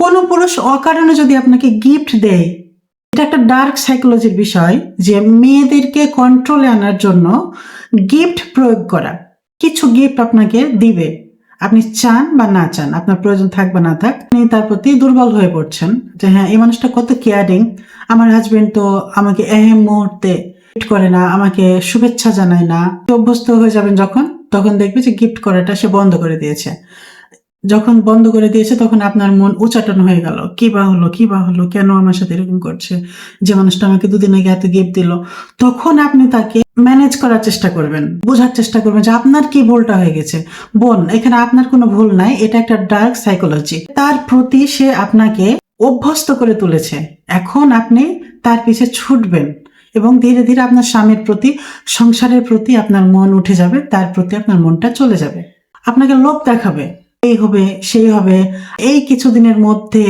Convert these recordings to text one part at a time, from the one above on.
কোনো পুরুষ অকারণে যদি আপনাকে গিফট দেয়, এটা একটা ডার্ক সাইকোলজির বিষয় যে মেয়েদেরকে কন্ট্রোলে আনার জন্য গিফট প্রয়োগ করা, কিছু গিফট আপনাকে দিবে। আপনি চান বা না চান, আপনার প্রয়োজন থাক বা না থাক, আপনি তার প্রতি দুর্বল হয়ে পড়ছেন যে হ্যাঁ এই মানুষটা কত কেয়ারিং আমার হাজবেন্ড তো আমাকে এহেম মুহূর্তে গিফট করে না, আমাকে শুভেচ্ছা জানায় না। অভ্যস্ত হয়ে যাবেন যখন, তখন দেখবে যে গিফট করাটা সে বন্ধ করে দিয়েছে। যখন বন্ধ করে দিয়েছে, তখন আপনার মন উচাটন হয়ে গেল। কি বা হলো, কি বা হলো, কেন আমার সাথে এরকম করছে? যে মানুষটা আমাকে দুদিন আগে এত গিফট দিল। তখন আপনি তাকে ম্যানেজ করার চেষ্টা করবেন, বোঝার চেষ্টা করবেন যে আপনার কি ভুলটা হয়ে গেছে। বোন, এখানে আপনার কোনো ভুল নাই, এটা একটা ডার্ক সাইকোলজি তার প্রতি সে আপনাকে অভ্যস্ত করে তুলেছে। এখন আপনি তার পিছে ছুটবেন এবং ধীরে ধীরে আপনার স্বামীর প্রতি, সংসারের প্রতি আপনার মন উঠে যাবে, তার প্রতি আপনার মনটা চলে যাবে। আপনাকে লোভ দেখাবে। এই হবে, সেই হবে। এই কিছুদিনের মধ্যে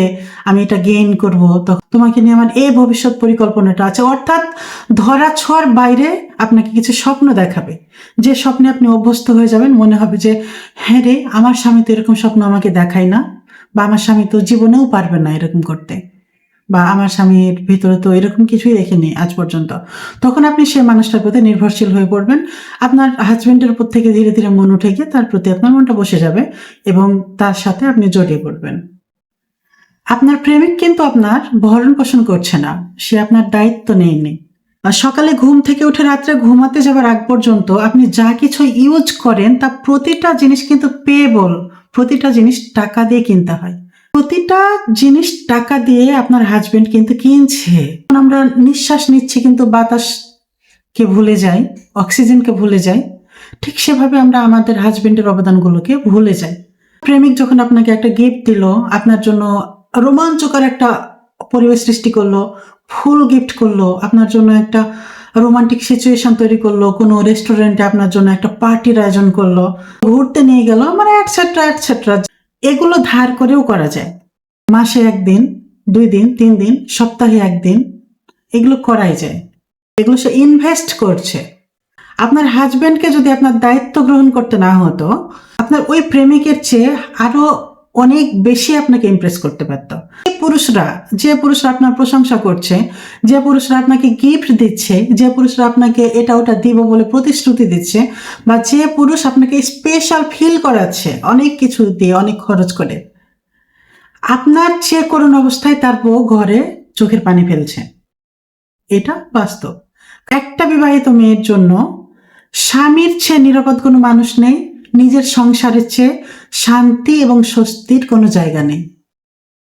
আমি এটা গেইন করব। তোমাকে নিয়ে আমার এই ভবিষ্যৎ পরিকল্পনাটা আছে। অর্থাৎ ধরা ছোঁয়ার বাইরে আপনাকে কিছু স্বপ্ন দেখাবে। যে স্বপ্নে আপনি অভ্যস্ত হয়ে যাবেন, মনে হবে যে হ্যাঁ রে, আমার স্বামী তো এরকম স্বপ্ন আমাকে দেখায় না বা আমার স্বামী তো জীবনেও পারবে না এরকম করতে। বা আমার স্বামীর ভিতরে তো এরকম কিছুই দেখিনি আজ পর্যন্ত। তখন আপনি সেই মানুষটার প্রতি নির্ভরশীল হয়ে পড়বেন। আপনার হাজবেন্ডের উপর থেকে ধীরে ধীরে মন উঠে গিয়ে তার প্রতি আপনার মনটা বসে যাবে এবং তার সাথে আপনি জড়িয়ে পড়বেন। আপনার প্রেমিক কিন্তু আপনার ভরণ পোষণ করছে না। সে আপনার দায়িত্ব নেয়নি। সকালে ঘুম থেকে উঠে রাত্রে ঘুমাতে যাবার আগ পর্যন্ত আপনি যা কিছু ইউজ করেন তা প্রতিটা জিনিস কিন্তু পেয়েবল প্রতিটা জিনিস টাকা দিয়ে কিনতে হয়। প্রতিটা জিনিস টাকা দিয়ে আপনার হাজবেন্ড কিন্তু কিনছে। আমরা নিঃশ্বাস নিচ্ছি কিন্তু বাতাসকে ভুলে যাই অক্সিজেনকে ভুলে যাই। ঠিক সেভাবে আমরা আমাদের হাজবেন্ডের অবদানগুলোকে ভুলে যাই। প্রেমিক যখন আপনাকে একটা গিফট দিল, আপনার জন্য রোমাঞ্চকর একটা পরিবেশ সৃষ্টি করল, ফুল গিফট করল, আপনার জন্য একটা রোমান্টিক সিচুয়েশন তৈরি করল, কোনো রেস্টুরেন্টে আপনার জন্য একটা পার্টির আয়োজন করল, ঘুরতে নিয়ে গেল মানে অ্যাটসেট্রা অ্যাটসেট্রা এগুলো ধার করেও করা যায়। মাসে একদিন, দুই দিন, তিন দিন, সপ্তাহে একদিন এগুলো করাই যায়। এগুলো সে ইনভেস্ট করছে। আপনার হাজব্যান্ডকে যদি আপনার দায়িত্ব গ্রহণ করতে না হতো, আপনার ওই প্রেমিকের চেয়ে আরও অনেক বেশি আপনাকে ইমপ্রেস করতে পারতো। পুরুষরা, যে পুরুষরা আপনার প্রশংসা করছে, যে পুরুষরা আপনাকে গিফট দিচ্ছে, যে পুরুষরা আপনাকে এটা ওটা দিব বলে প্রতিশ্রুতি দিচ্ছে, বা যে পুরুষ আপনাকে স্পেশাল ফিল করাচ্ছে, অনেক কিছু দিয়ে, অনেক খরচ করে, আপনার চেয়ে করুণ অবস্থায় তার বউ ঘরে চোখের পানি ফেলছে। এটা বাস্তব। একটা বিবাহিত মেয়ের জন্য স্বামীর চেয়ে নিরাপদ কোনো মানুষ নেই নিজের সংসারের চেয়ে শান্তি এবং স্বস্তির কোনো জায়গা নেই।